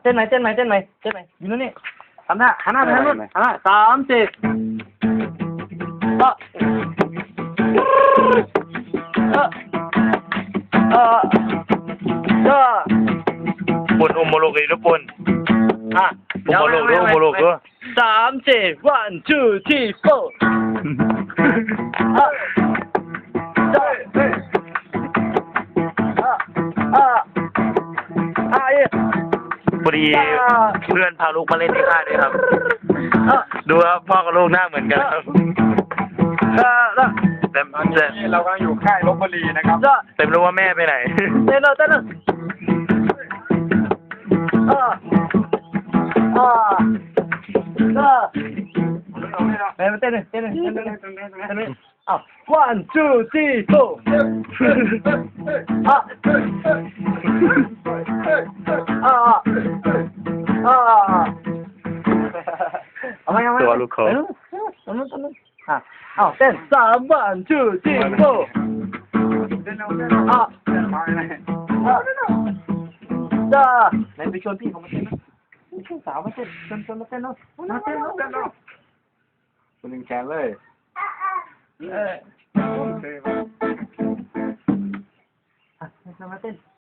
เต้นไหมเต้นไหมเต้นไหมเต้นไหมอยู่นู่นนี่ทำหน้าหันหน้าไปทางนู้นหันหน้าสามสี่ก็เออเออก็ปุ่นอุโมโลกีลยทุกคนอะอุโมโลกด้อุโมโลกด้สามสี่ one two three four ดีเพื่อนพาลูกมาเล่นที่ค่ายด้วยครับเออดูครับพ่อกับลูกหน้าเหมือนกันครับเออเออแต่ตอนแต่นี้เรากำลังอยู่ค่ายลบบุรีนะครับเออแต่ไม่รู้ว่าแม่ไปไหน เต้นเลยเต้นเลยเออเออเออไปมาเต้นเลยเต้นเลยเต้นเลยเต้นเลยเต้นเลยอ้าว one two three four อะอะอะ เอาไหมเอาไหมตัวลูกเขาตรงนู้นตรงนู้นอะอ้าวเต้นสาม one two three four อะอะจ้าไหนไปชวนพี่เขามาเต้นนะชวนสาวมาเต้นชวนชวนมาเต้นเนาะมาเต้นเนาะเต้นเนาะคุณหนึ่งแขนเลยเอออะชวนมาเต้น